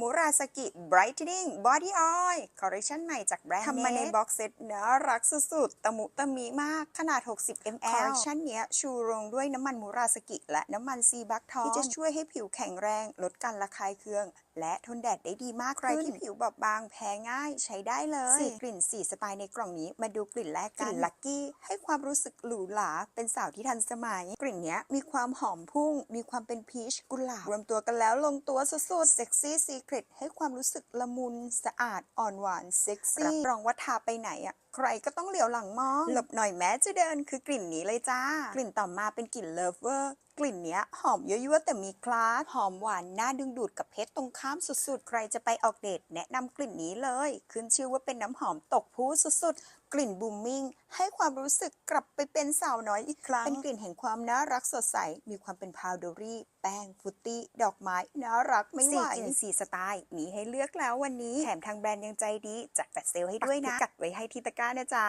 มูราสกิ Brightening Body Oil คอลเลคชันใหม่จากแบรนด์ทำมาในบ็อกเซตน่ารักสุดๆ ตะมุตะมิมากขนาด 60 ml คอลเลคชันเนี้ยชูโรงด้วยน้ำมันมูราสกิ และน้ำมันซีบักทองที่จะช่วยให้ผิวแข็งแรง ลดการระคายเคือง และทนแดดได้ดีมากใครที่ผิวบอบบางแพ้ง่ายใช้ได้เลยสี่กลิ่นสี่สไตล์ในกล่องนี้มาดูกลิ่นแรกกันกลิ่นลักกี้ให้ความรู้สึกหรูหราเป็นสาวที่ทันสมัย กลิ่นเนี้ยมีความหอมพุ่ง มีความเป็นพีชกุหลาบรวมตัวกันแล้วลงตัวสุดๆเซ็กซี่ซีเครตให้ความรู้สึกละมุน สะอาดอ่อนหวาน เซ็กซี่รับรองว่าทาไปไหนอะ ใครก็ต้องเหลียวหลังมอง หลบหน่อยแม้จะเดินคือกลิ่นนี้เลยจ้า กลิ่นต่อมาเป็นกลิ่นเลิฟเวอร์กลิ่นเนี้ยหอมยั่วๆแต่มีคลาสหอมหวานน่าดึงดูดกับเพชรตรงข้ามสุดๆ ใครจะไปออกเดทแนะนำกลิ่นนี้เลย ขึ้นชื่อว่าเป็นน้ำหอมตกผู้สุดๆ กลิ่นบูมมิ่งให้ความรู้สึกกลับไปเป็นสาวน้อยอีกครั้ง เป็นกลิ่นแห่งความน่ารักสดใส มีความเป็นพาวเดอรี่ แป้งฟรุตตี้ ดอกไม้น่ารักไม่ไหวสี่กลิ่นสี่สไตล์มีให้เลือกแล้ววันนี้แถมทางแบรนด์ยังใจดีจัดแฟลชเซลให้ด้วยนะกัดไว้ให้ที่ตะกร้านะจ๊ะ